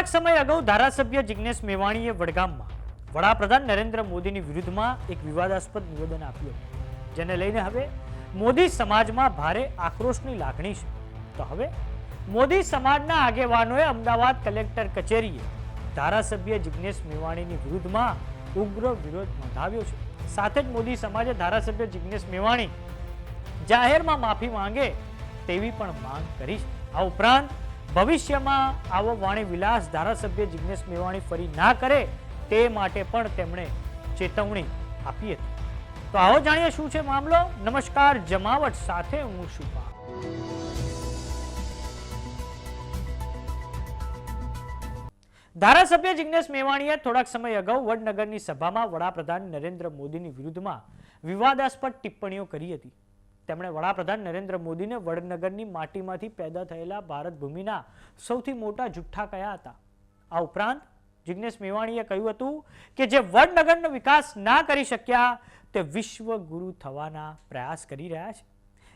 થોડાક સમય અગાઉ ધારાસભ્ય જિજ્ઞેશ મેવાણીએ વડગામમાં વડાપ્રધાન નરેન્દ્ર મોદીની વિરુદ્ધમાં એક વિવાદાસ્પદ નિવેદન આપ્યું જેને લઈને હવે મોદી સમાજમાં ભારે આક્રોશની લાગણી છે. તો હવે મોદી સમાજના આગેવાનોએ અમદાવાદ કલેક્ટર કચેરીએ ધારાસભ્ય જિજ્ઞેશ મેવાણીની વિરુદ્ધમાં ઉગ્ર વિરોધ નોંધાવ્યો છે. સાથે જ મોદી સમાજે ધારાસભ્ય જિજ્ઞેશ મેવાણી જાહેરમાં માફી માંગે તેવી પણ માંગ કરી છે. આ ઉપરાંત ભવિષ્યમાં આવો વાણી વિલાસ ધારાસભ્ય જિજ્ઞેશ મેવાણી ફરી ના કરે તે માટે પણ તેમણે ચેતવણી આપી હતી. તો આવો જાણીએ શું છે મામલો. નમસ્કાર, જમાવટ સાથે હું શુભા ધારાસભ્ય જિજ્ઞેશ મેવાણીએ થોડાક સમય અગાઉ વડનગરની સભામાં વડાપ્રધાન નરેન્દ્ર મોદીની વિરુદ્ધમાં વિવાદાસ્પદ ટિપ્પણીઓ કરી હતી. તેમણે વડાપ્રધાન નરેન્દ્ર મોદીને વડનગરની માટીમાંથી પેદા થયેલા ભારત ભૂમિના સૌથી મોટા જુઠ્ઠા કયા હતા? આ ઉપરાંત જિજ્ઞેશ મેવાણીએ કહ્યું હતું કે જે વડનગરનો વિકાસ ના કરી શક્યા, તે વિશ્વ ગુરુ થવાના પ્રયાસ કરી રહ્યા છે.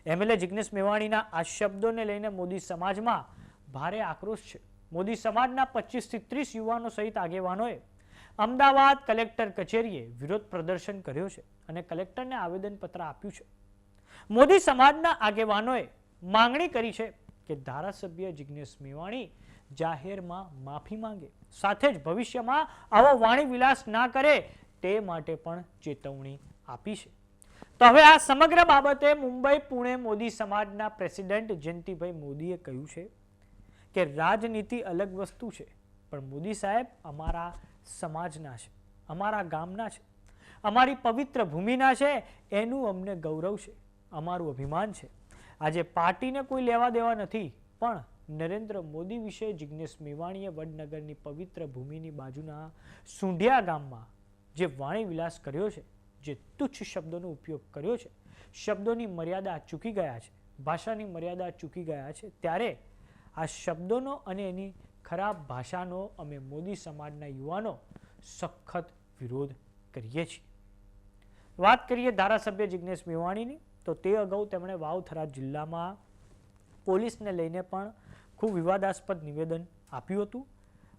એમએલએ જિજ્ઞેશ મેવાણીના આ શબ્દોને લઈને મોદી સમાજમાં ભારે આક્રોશ છે. મોદી સમાજના પચીસથી ત્રીસ યુવાનો સહિત આગેવાનોએ અમદાવાદ કલેક્ટર કચેરીએ વિરોધ પ્રદર્શન કર્યો છે અને કલેક્ટરને આવેદનપત્ર આપ્યું છે. મોદી સમાજના આગેવાનોએ માંગણી કરી છે કે ધારાસભ્ય જિજ્ઞેશ મેવાણી જાહેરમાં માફી માંગે. સાથે જ ભવિષ્યમાં આવો વાણી વિલાસ ના કરે તે માટે પણ ચેતવણી આપી છે. તો હવે આ સમગ્ર બાબતે મુંબઈ, પુણે મોદી સમાજના પ્રેસિડેન્ટ જયંતિભાઈ મોદીએ કહ્યું છે કે રાજનીતિ અલગ વસ્તુ છે, પણ મોદી સાહેબ અમારા સમાજના છે, અમારા ગામના છે, અમારી પવિત્ર ભૂમિના છે, એનું અમને ગૌરવ છે. અમારું અભિમાન છે. આજે પાર્ટીને કોઈ લેવા દેવા નથી, પણ નરેન્દ્ર મોદી વિશે જિજ્ઞેશ મેવાણીએ વડનગરની પવિત્ર ભૂમિની બાજુના સુંઢિયા ગામમાં જે વાણી વિલાસ કર્યો છે, જે તુચ્છ શબ્દોનો ઉપયોગ કર્યો છે, શબ્દોની મર્યાદા ચૂકી ગયા છે, ભાષાની મર્યાદા ચૂકી ગયા છે, ત્યારે આ શબ્દોનો અને એની ખરાબ ભાષાનો અમે મોદી સમાજના યુવાનો સખત વિરોધ કરીએ છીએ. વાત કરીએ ધારાસભ્ય જિજ્ઞેશ મેવાણીની તો તે અગાઉ તેમણે વાવથરા જિલ્લામાં પોલીસને લઈને પણ ખૂબ વિવાદાસ્પદ નિવેદન આપ્યું હતું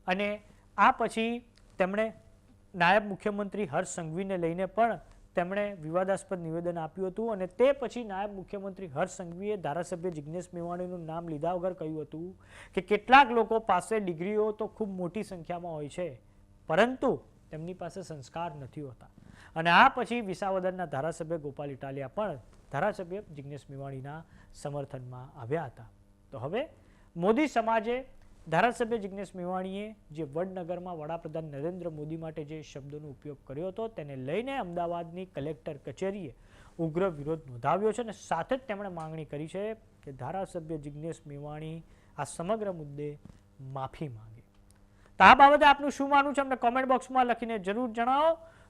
અને આ પછી તેમણે નાયબ મુખ્યમંત્રી હર્ષ સંઘવીને લઈને પણ તેમણે વિવાદાસ્પદ નિવેદન આપ્યું હતું અને તે પછી નાયબ મુખ્યમંત્રી હર્ષ સંઘવીએ ધારાસભ્ય જિજ્ઞેશ મેવાણીનું નામ લીધા વગર કહ્યું હતું કે કેટલાક લોકો પાસે ડિગ્રીઓ તો ખૂબ મોટી સંખ્યામાં હોય છે, પરંતુ તેમની પાસે સંસ્કાર નથી હોતા. અને આ પછી વિસાવદરના ધારાસભ્ય ગોપાલ ઇટાલિયા પણ ધારાસભ્ય જિજ્ઞેશ મેવાણીના સમર્થનમાં આવ્યા હતા. તો હવે મોદી સમાજે ધારાસભ્ય જિજ્ઞેશ મેવાણીએ જે વડનગરમાં વડાપ્રધાન નરેન્દ્ર મોદી માટે જે શબ્દોનો ઉપયોગ કર્યો હતો તેને લઈને અમદાવાદની કલેક્ટર કચેરીએ ઉગ્ર વિરોધ નોંધાવ્યો છે અને સાથે જ તેમણે માંગણી કરી છે કે ધારાસભ્ય જિજ્ઞેશ મેવાણી આ સમગ્ર મુદ્દે માફી માંગે. તો આ બાબતે આપનું શું માનવું છે? અમને કોમેન્ટ બોક્સમાં લખીને જરૂર જણાવો.